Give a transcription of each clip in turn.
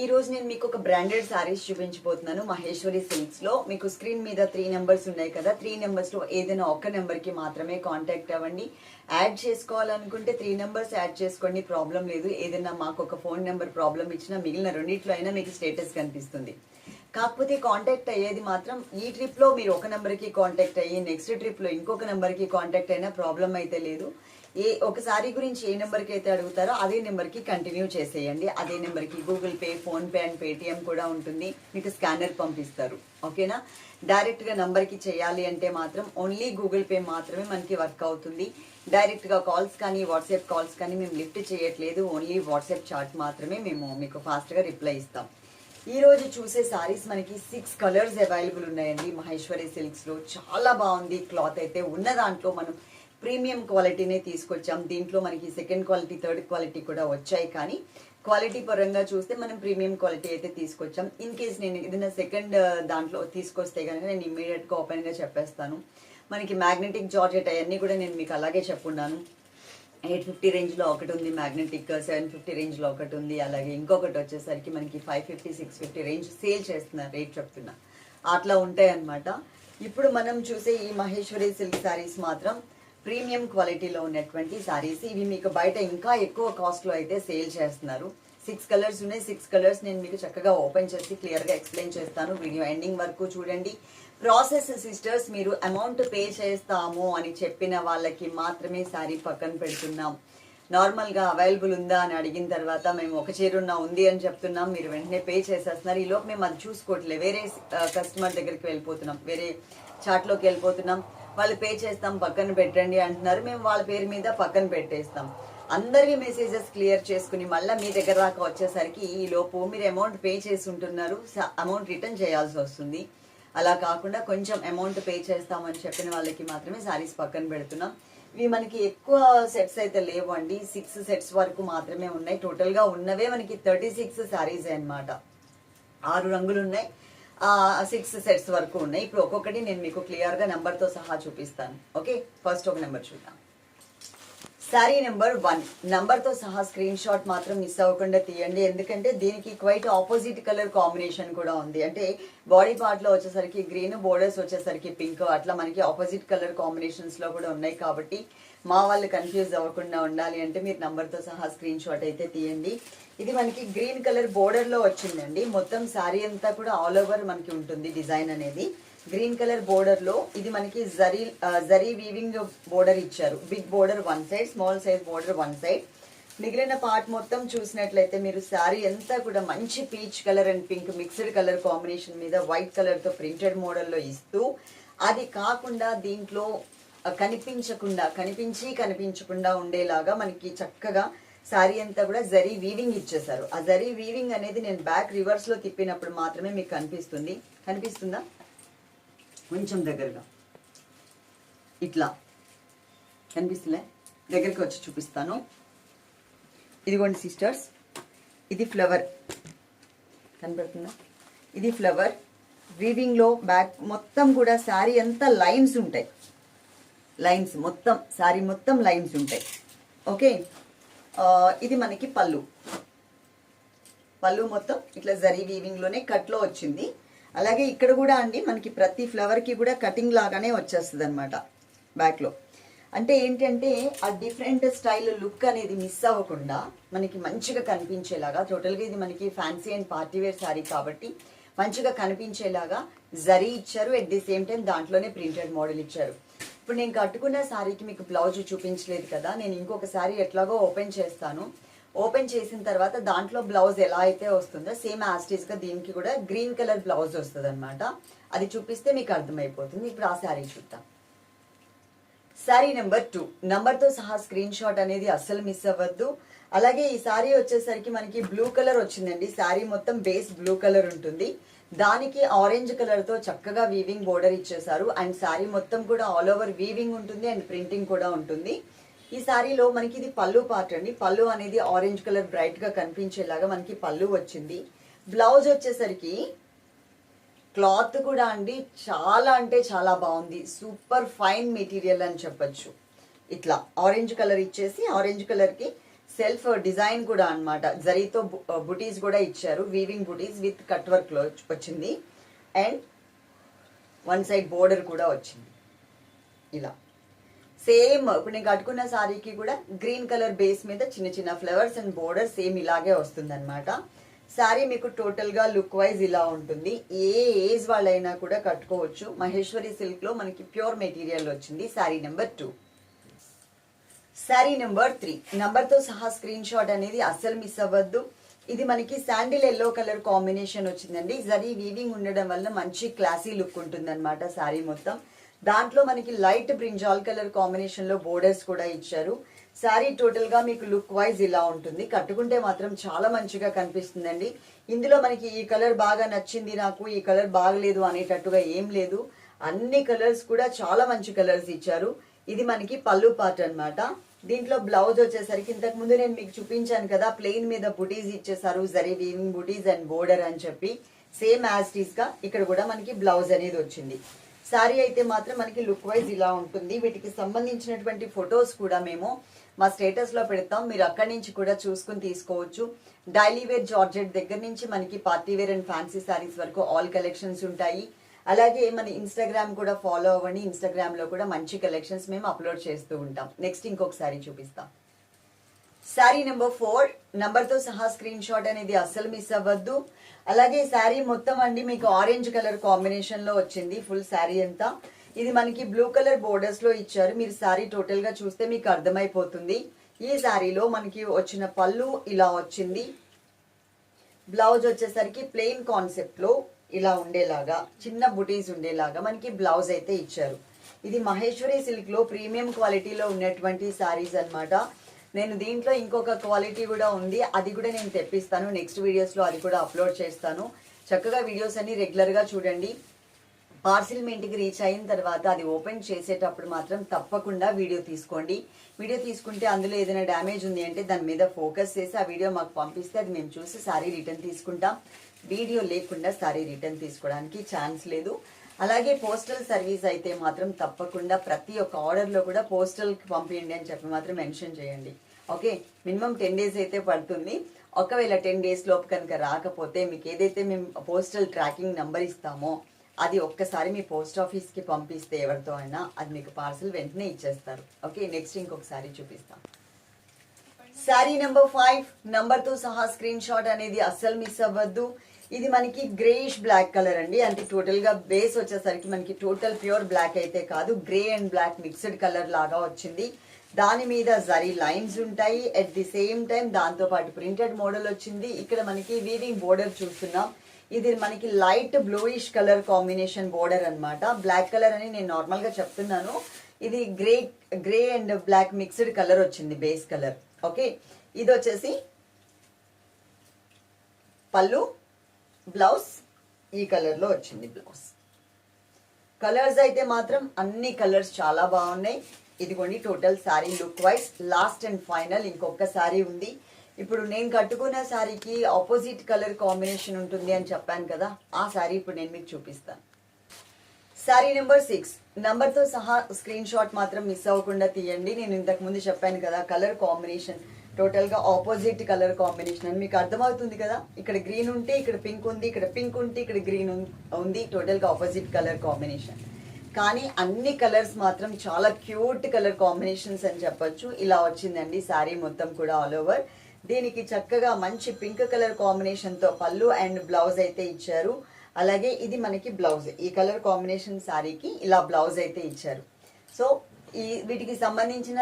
ఈ రోజు నేను మీకు ఒక బ్రాండెడ్ సారీస్ చూపించబోతున్నాను. మహేశ్వరి సిల్క్స్లో. మీకు స్క్రీన్ మీద త్రీ నెంబర్స్ ఉన్నాయి కదా. త్రీ నెంబర్స్లో ఏదైనా ఒక్క నెంబర్కి మాత్రమే కాంటాక్ట్ అవ్వండి. యాడ్ చేసుకోవాలనుకుంటే త్రీ నెంబర్స్ యాడ్ చేసుకోండి. ప్రాబ్లం లేదు. ఏదైనా మాకు ఒక ఫోన్ నెంబర్ ప్రాబ్లం ఇచ్చినా మిగిలిన రెండిట్లో అయినా మీకు స్టేటస్ కనిపిస్తుంది. కాకపోతే కాంటాక్ట్ అయ్యేది మాత్రం ఈ ట్రిప్లో మీరు ఒక నెంబర్కి కాంటాక్ట్ అయ్యి నెక్స్ట్ ట్రిప్లో ఇంకొక నెంబర్కి కాంటాక్ట్ అయినా ప్రాబ్లం అయితే లేదు. ఏ ఒక శారీ గురించి ఏ నెంబర్కి అయితే అడుగుతారో అదే నెంబర్కి కంటిన్యూ చేసేయండి. అదే నెంబర్కి Google Pay PhonePe and Paytm కూడా ఉంటుంది. మీకు స్కానర్ పంపిస్తారు. ఓకేనా? డైరెక్ట్గా నంబర్కి చేయాలి అంటే మాత్రం ఓన్లీ గూగుల్ పే మాత్రమే మనకి వర్క్ అవుతుంది. డైరెక్ట్గా కాల్స్ కానీ వాట్సాప్ కాల్స్ కానీ మేము లిఫ్ట్ చేయట్లేదు. ఓన్లీ వాట్సాప్ చాట్ మాత్రమే మేము మీకు ఫాస్ట్గా రిప్లై ఇస్తాం. ఈ రోజు చూసే సారీస్ మనకి సిక్స్ కలర్స్ అవైలబుల్ ఉన్నాయండి. మహేశ్వరి సిల్క్స్లో. చాలా బాగుంది. క్లాత్ అయితే ఉన్న దాంట్లో మనం ప్రీమియం క్వాలిటీనే తీసుకొచ్చాం. దీంట్లో మనకి సెకండ్ క్వాలిటీ థర్డ్ క్వాలిటీ కూడా వచ్చాయి కానీ క్వాలిటీ పరంగా చూస్తే మనం ప్రీమియం క్వాలిటీ అయితే తీసుకొచ్చాం. ఇన్ కేస్ నేను ఏదైనా సెకండ్ దాంట్లో తీసుకొస్తే కనుక నేను ఇమ్మీడియట్గా ఓపెన్గా చెప్పేస్తాను. మనకి మ్యాగ్నెటిక్ జార్జెట్ అవన్నీ కూడా నేను మీకు అలాగే చెప్పున్నాను. ఎయిట్ ఫిఫ్టీ రేంజ్లో ఒకటి ఉంది మ్యాగ్నెటిక్ సెవెన్ ఫిఫ్టీ రేంజ్లో ఒకటి ఉంది. అలాగే ఇంకొకటి వచ్చేసరికి మనకి five fifty six fifty range sale చేస్తున్నారు రేట్ చెప్తున్నా. అట్లా ఉంటాయి అనమాట ఇప్పుడు మనం చూసే ఈ మహేశ్వరి సిల్క్ శారీస్ మాత్రం ప్రీమియం క్వాలిటీలో ఉన్నటువంటి శారీస్ ఇవి మీకు బయట ఇంకా ఎక్కువ కాస్ట్లో అయితే సేల్ చేస్తున్నారు. సిక్స్ కలర్స్ ఉన్నాయి. సిక్స్ కలర్స్ నేను మీకు చక్కగా ఓపెన్ చేసి క్లియర్గా ఎక్స్ప్లెయిన్ చేస్తాను. వీడియో ఎండింగ్ వరకు చూడండి. ప్రాసెస్ సిస్టర్స్ మీరు అమౌంట్ పే చేస్తాము అని చెప్పిన వాళ్ళకి మాత్రమే శారీ పక్కన పెడుతున్నాం. నార్మల్గా అవైలబుల్ ఉందా అని అడిగిన తర్వాత మేము ఒక చీరున్న ఉంది అని చెప్తున్నాం. మీరు వెంటనే పే చేసేస్తున్నారు. ఈ లోపు మేము అది చూసుకోవట్లేదు వేరే కస్టమర్ దగ్గరికి వెళ్ళిపోతున్నాం. వేరే చాట్లోకి వెళ్ళిపోతున్నాం. వాళ్ళు పే చేస్తాం పక్కన పెట్టండి అంటున్నారు. మేము వాళ్ళ పేరు మీద పక్కన పెట్టేస్తాం. అందరివి మెసేజెస్ క్లియర్ చేసుకుని మళ్ళీ మీ దగ్గర దాకా వచ్చేసరికి ఈ లోపు మీరు అమౌంట్ పే చేసి ఉంటున్నారు. అమౌంట్ రిటర్న్ చేయాల్సి వస్తుంది. అలా కాకుండా కొంచెం అమౌంట్ పే చేస్తామని చెప్పిన వాళ్ళకి మాత్రమే శారీస్ పక్కన పెడుతున్నాం. ఇవి మనకి ఎక్కువ సెట్స్ అయితే లేవు అండి సిక్స్ సెట్స్ వరకు మాత్రమే ఉన్నాయి. టోటల్గా ఉన్నవే మనకి థర్టీ సిక్స్ శారీస్ అన్నమాట. ఆరు రంగులు ఉన్నాయి. సిక్స్ సెట్స్ వరకు ఉన్నాయి. ఇప్పుడు ఒక్కొక్కటి నేను మీకు క్లియర్గా నెంబర్తో సహా చూపిస్తాను. ఓకే ఫస్ట్ ఒక నెంబర్ చూద్దాం. శారీ నెంబర్ వన్ నెంబర్తో సహా స్క్రీన్ షాట్ మాత్రం మిస్ అవ్వకుండా తీయండి. ఎందుకంటే దీనికి క్వైట్ ఆపోజిట్ కలర్ కాంబినేషన్ కూడా ఉంది. అంటే బాడీ పార్ట్లో వచ్చేసరికి గ్రీన్ బోర్డర్స్ వచ్చేసరికి పింక్ అట్లా మనకి ఆపోజిట్ కలర్ కాంబినేషన్స్లో కూడా ఉన్నాయి కాబట్టి మా వాళ్ళు కన్ఫ్యూజ్ అవ్వకుండా ఉండాలి అంటే మీరు నెంబర్తో సహా స్క్రీన్ షాట్ అయితే తీయండి. ఇది మనకి గ్రీన్ కలర్ బోర్డర్లో వచ్చిందండి. మొత్తం శారీ అంతా కూడా ఆల్ ఓవర్ మనకి ఉంటుంది డిజైన్ అనేది. గ్రీన్ కలర్ బోర్డర్లో ఇది మనకి జరీ జరీ వీవింగ్ బోర్డర్ ఇచ్చారు. Big border one side small size border one side. మిగిలిన పార్ట్ మొత్తం చూసినట్లయితే మీరు శారీ అంతా కూడా మంచి peach colour and pink mixed colour combination మీద వైట్ కలర్తో ప్రింటెడ్ మోడల్లో ఇస్తూ అది కాకుండా దీంట్లో కనిపించకుండా కనిపించి కనిపించకుండా ఉండేలాగా మనకి చక్కగా శారీ అంతా కూడా జరీ వీవింగ్ ఇచ్చేసారు ఆ జరీ వీవింగ్ అనేది నేను బ్యాక్ రివర్స్లో తిప్పినప్పుడు మాత్రమే మీకు కనిపిస్తుంది. కనిపిస్తుందా? కొంచెం దగ్గరగా. ఇట్లా. కనిపిస్తులే దగ్గరికి వచ్చి చూపిస్తాను. ఇదిగోండి సిస్టర్స్ ఇది ఫ్లవర్ కనపడుతుందా? ఇది ఫ్లవర్ వీవింగ్లో బ్యాక్ మొత్తం కూడా శారీ అంతా లైన్స్ ఉంటాయి. లైన్స్ మొత్తం శారీ మొత్తం లైన్స్ ఉంటాయి. ఓకే ఇది మనకి పళ్ళు. పళ్ళు మొత్తం ఇట్లా జరీ వీవింగ్లోనే కట్లో వచ్చింది. అలాగే ఇక్కడ కూడా అండి మనకి ప్రతి ఫ్లవర్కి కూడా కటింగ్ లాగానే వచ్చేస్తుంది అనమాట బ్యాక్లో అంటే ఏంటంటే ఆ డిఫరెంట్ స్టైల్ లుక్ అనేది మిస్ అవ్వకుండా మనకి మంచిగా కనిపించేలాగా టోటల్గా ఇది మనకి fancy and party wear sari కాబట్టి మంచిగా కనిపించేలాగా జరీ ఇచ్చారు. ఎట్ ది సేమ్ టైం దాంట్లోనే ప్రింటెడ్ మోడల్ ఇచ్చారు. ఇప్పుడు నేను కట్టుకున్న శారీకి మీకు బ్లౌజ్ చూపించలేదు కదా నేను ఇంకొక శారీ ఎట్లాగో ఓపెన్ చేస్తాను. ఓపెన్ చేసిన తర్వాత దాంట్లో బ్లౌజ్ ఎలా అయితే వస్తుందో సేమ్ యాస్టీస్గా దీనికి కూడా గ్రీన్ కలర్ బ్లౌజ్ వస్తుంది అనమాట అది చూపిస్తే మీకు అర్థమైపోతుంది. ఇప్పుడు ఆ శారీ చూద్దాం. Sari number two. నెంబర్తో సహా స్క్రీన్ షాట్ అనేది అస్సలు మిస్ అవ్వద్దు. అలాగే ఈ శారీ వచ్చేసరికి మనకి బ్లూ కలర్ వచ్చిందండి. శారీ మొత్తం బేస్ బ్లూ కలర్ ఉంటుంది. దానికి ఆరెంజ్ కలర్తో చక్కగా వీవింగ్ బోర్డర్ ఇచ్చేసారు అండ్ శారీ మొత్తం కూడా ఆల్ ఓవర్ వీవింగ్ ఉంటుంది అండ్ ప్రింటింగ్ కూడా ఉంటుంది. ఈ శారీలో మనకి ఇది పళ్ళు పార్ట్ అండి. పళ్ళు అనేది ఆరెంజ్ కలర్ బ్రైట్గా కనిపించేలాగా మనకి పళ్ళు వచ్చింది. బ్లౌజ్ వచ్చేసరికి క్లాత్ కూడా అండి. చాలా అంటే చాలా బాగుంది. సూపర్ ఫైన్ మెటీరియల్ అని చెప్పచ్చు. ఇట్లా ఆరెంజ్ కలర్ ఇచ్చేసి ఆరెంజ్ కలర్కి సెల్ఫ్ డిజైన్ కూడా అన్నమాట. జరీతో బుటీస్ కూడా ఇచ్చారు. వీవింగ్ బుటీస్ విత్ కట్ వర్క్లో వచ్చింది. అండ్ వన్ సైడ్ బోర్డర్ కూడా వచ్చింది. ఇలా. సేమ్ ఇప్పుడు నేను కట్టుకున్న శారీకి కూడా గ్రీన్ కలర్ బేస్ మీద చిన్న చిన్న ఫ్లవర్స్ అండ్ బోర్డర్ సేమ్ ఇలాగే వస్తుందన్నమాట. శారీ మీకు టోటల్గా లుక్ వైజ్ ఇలా ఉంటుంది. ఏ ఏజ్ వాళ్ళైనా కూడా కట్టుకోవచ్చు. మహేశ్వరి సిల్క్లో మనకి ప్యూర్ మెటీరియల్ వచ్చింది. Sari number two. Sari number three నెంబర్తో సహా స్క్రీన్ షాట్ అనేది అస్సలు మిస్ అవ్వద్దు. ఇది మనకి శాండిల్ ఎల్లో కలర్ కాంబినేషన్ వచ్చిందండి. జరీ వీవింగ్ ఉండడం వల్ల మంచి క్లాసీ లుక్ ఉంటుంది అనమాట శారీ మొత్తం. దాంట్లో మనకి లైట్ బ్రింజాల్ కలర్ కాంబినేషన్లో బోర్డర్స్ కూడా ఇచ్చారు. శారీ టోటల్గా మీకు లుక్ వైజ్ ఇలా ఉంటుంది. కట్టుకుంటే మాత్రం చాలా మంచిగా కనిపిస్తుందండి. ఇందులో మనకి ఈ కలర్ బాగా నచ్చింది నాకు ఈ కలర్ బాగలేదు అనేటట్టుగా ఏం లేదు. అన్ని కలర్స్ కూడా చాలా మంచి కలర్స్ ఇచ్చారు. ఇది మనకి పళ్ళు పార్ట్ అన్నమాట. దీంట్లో బ్లౌజ్ వచ్చేసరికి ఇంతకుముందు నేను మీకు చూపించాను కదా ప్లెయిన్ మీద బుటీస్ ఇచ్చేసారు zari weaving butis and border అని చెప్పి. సేమ్ యాజ్గా ఇక్కడ కూడా మనకి బ్లౌజ్ అనేది వచ్చింది. శారీ అయితే మాత్రం మనకి లుక్ వైజ్ ఇలా ఉంటుంది. వీటికి సంబంధించినటువంటి ఫొటోస్ కూడా మేము మా స్టేటస్లో పెడతాం. మీరు అక్కడి నుంచి కూడా చూసుకుని తీసుకోవచ్చు. డైలీ వేర్ జార్జెట్ దగ్గర నుంచి మనకి party wear and fancy saris వరకు ఆల్ కలెక్షన్స్ ఉంటాయి. అలాగే మన ఇన్స్టాగ్రామ్ కూడా ఫాలో అవ్వండి. ఇన్స్టాగ్రామ్లో కూడా మంచి కలెక్షన్స్ మేము అప్లోడ్ చేస్తూ ఉంటాం. నెక్స్ట్ ఇంకొకసారి చూపిస్తాం. శారీ నెంబర్ ఫోర్తో సహా స్క్రీన్ షాట్ అనేది అస్సలు మిస్ అవ్వద్దు. అలాగే శారీ మొత్తం అండి మీకు ఆరెంజ్ కలర్ కాంబినేషన్లో వచ్చింది. ఫుల్ శారీ అంతా. ఇది మనకి బ్లూ కలర్ బోర్డర్స్లో ఇచ్చారు. మీరు శారీ టోటల్గా చూస్తే మీకు అర్థమైపోతుంది. ఈ శారీలో మనకి వచ్చిన పళ్ళు ఇలా వచ్చింది. బ్లౌజ్ వచ్చేసరికి ప్లెయిన్ కాన్సెప్ట్లో ఇలా ఉండేలాగా చిన్న బుటీస్ ఉండేలాగా మనకి బ్లౌజ్ అయితే ఇచ్చారు. ఇది మహేశ్వరి సిల్క్లో ప్రీమియం క్వాలిటీలో ఉన్నటువంటి శారీస్ అన్నమాట. నేను దీంట్లో ఇంకొక క్వాలిటీ కూడా ఉంది. అది కూడా నేను తెప్పిస్తాను. నెక్స్ట్ వీడియోస్లో అది కూడా అప్లోడ్ చేస్తాను. చక్కగా వీడియోస్ అన్ని రెగ్యులర్గా చూడండి. పార్సిల్ మీ ఇంటికి రీచ్ అయిన తర్వాత అది ఓపెన్ చేసేటప్పుడు మాత్రం తప్పకుండా వీడియో తీసుకోండి. వీడియో తీసుకుంటే అందులో ఏదైనా డ్యామేజ్ ఉంది అంటే దాని మీద ఫోకస్ చేసి ఆ వీడియో మాకు పంపిస్తే అది మేము చూసి సారీ రిటర్న్ తీసుకుంటాం. వీడియో లేకుండా సారీ రిటర్న్ తీసుకోవడానికి ఛాన్స్ లేదు. అలాగే పోస్టల్ సర్వీస్ అయితే మాత్రం తప్పకుండా ప్రతి ఒక్క ఆర్డర్లో కూడా పోస్టల్కి పంపించండి అని చెప్పి మాత్రం మెన్షన్ చేయండి. ఓకే? మినిమం టెన్ డేస్ అయితే పడుతుంది. ఒకవేళ టెన్ డేస్ లోపు కనుక రాకపోతే మీకు ఏదైతే మేము పోస్టల్ ట్రాకింగ్ నెంబర్ ఇస్తామో అది ఒక్కసారి మీ పోస్ట్ ఆఫీస్కి పంపిస్తే ఎవరితో అయినా అది మీకు పార్సల్ వెంటనే ఇచ్చేస్తారు. ఓకే నెక్స్ట్ ఇంకొకసారి చూపిస్తాం. శారీ నెంబర్ ఫైవ్ నెంబర్తో సహా స్క్రీన్ షాట్ అనేది అస్సలు మిస్ అవ్వద్దు. ఇది మనకి గ్రేయిష్ బ్లాక్ కలర్ అండి. అంటే టోటల్గా బేస్ వచ్చేసరికి మనకి టోటల్ ప్యూర్ బ్లాక్ అయితే కాదు. Grey and black mixed colour లాగా వచ్చింది. దాని మీద జరీ లైన్స్ ఉంటాయి. అట్ ది సేమ్ టైం దాంతో పాటు ప్రింటెడ్ మోడల్ వచ్చింది. ఇక్కడ మనకి వీవింగ్ బోర్డర్ చూస్తున్నాం. ఇది మనకి light bluish colour combination border అన్నమాట. బ్లాక్ కలర్ అని నేను నార్మల్గా చెప్తున్నాను. ఇది grey grey and black mixed colour వచ్చింది బేస్ కలర్. ఓకే? ఇది వచ్చేసి పళ్ళు బ్లౌజ్ ఈ కలర్లో వచ్చింది బ్లౌజ్. కలర్స్ అయితే మాత్రం అన్ని కలర్స్ చాలా బాగున్నాయి. ఇదిగోండి total sari look wise last and final ఇంకొక శారీ ఉంది. ఇప్పుడు నేను కట్టుకున్న శారీకి ఆపోజిట్ కలర్ కాంబినేషన్ ఉంటుంది అని చెప్పాను కదా ఆ శారీ ఇప్పుడు నేను మీకు చూపిస్తాను. శారీ నెంబర్ సిక్స్తో సహా స్క్రీన్ షాట్ మాత్రం మిస్ అవ్వకుండా తీయండి. నేను ఇంతకు ముందు చెప్పాను కదా కలర్ కాంబినేషన్ టోటల్గా ఆపోజిట్ కలర్ కాంబినేషన్ అని మీకు అర్థమవుతుంది కదా? ఇక్కడ గ్రీన్ ఉంటే ఇక్కడ పింక్ ఉంది ఇక్కడ పింక్ ఉంటే ఇక్కడ గ్రీన్ ఉంది టోటల్గా ఆపోజిట్ కలర్ కాంబినేషన్ కానీ అన్ని కలర్స్ మాత్రం చాలా క్యూట్ కలర్ కాంబినేషన్స్ అని చెప్పొచ్చు. ఇలా వచ్చిందండి శారీ మొత్తం కూడా ఆల్ ఓవర్ దీనికి చక్కగా మంచి పింక్ కలర్ కాంబినేషన్తో పళ్ళు అండ్ బ్లౌజ్ అయితే ఇచ్చారు. అలాగే ఇది మనకి బ్లౌజ్. ఈ కలర్ కాంబినేషన్ శారీకి ఇలా బ్లౌజ్ అయితే ఇచ్చారు. సో ఈ వీటికి సంబంధించిన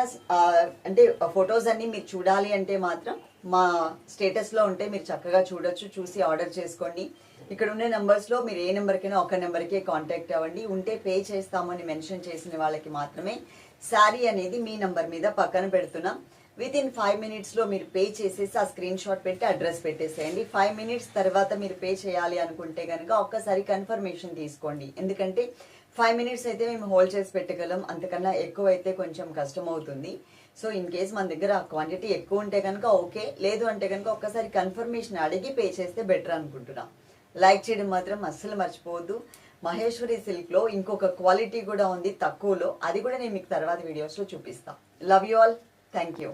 అంటే ఫొటోస్ అన్ని మీరు చూడాలి అంటే మాత్రం మా స్టేటస్లో ఉంటే మీరు చక్కగా చూడొచ్చు. చూసి ఆర్డర్ చేసుకోండి. ఇక్కడ ఉన్న నెంబర్స్లో లో మీరు ఏ నెంబర్కైనా ఒక నెంబర్కే కాంటాక్ట్ అవ్వండి. ఉంటే పే చేస్తామని మెన్షన్ చేసిన వాళ్ళకి మాత్రమే శారీ అనేది మీ నంబర్ మీద పక్కన పెడుతున్నాం. విత్ ఇన్ ఫైవ్ మినిట్స్లో మీరు పే చేసేసి ఆ స్క్రీన్ షాట్ పెట్టి అడ్రస్ పెట్టేసేయండి. ఫైవ్ మినిట్స్ తర్వాత మీరు పే చేయాలి అనుకుంటే కనుక ఒక్కసారి కన్ఫర్మేషన్ తీసుకోండి. ఎందుకంటే ఫైవ్ మినిట్స్ అయితే మేము హోల్డ్ చేసి పెట్టగలం. అంతకన్నా ఎక్కువ అయితే కొంచెం కష్టం అవుతుంది. సో ఇన్ కేస్ మన దగ్గర క్వాంటిటీ ఎక్కువ ఉంటే కనుక ఓకే లేదు అంటే కనుక ఒక్కసారి కన్ఫర్మేషన్ అడిగి పే చేస్తే బెటర్ అనుకుంటున్నాం. లైక్ చేయడం మాత్రం అస్సలు మర్చిపోవద్దు. మహేశ్వరి సిల్క్లో ఇంకొక క్వాలిటీ కూడా ఉంది తక్కువలో. అది కూడా నేను మీకు తర్వాత వీడియోస్లో చూపిస్తాను love you all thank you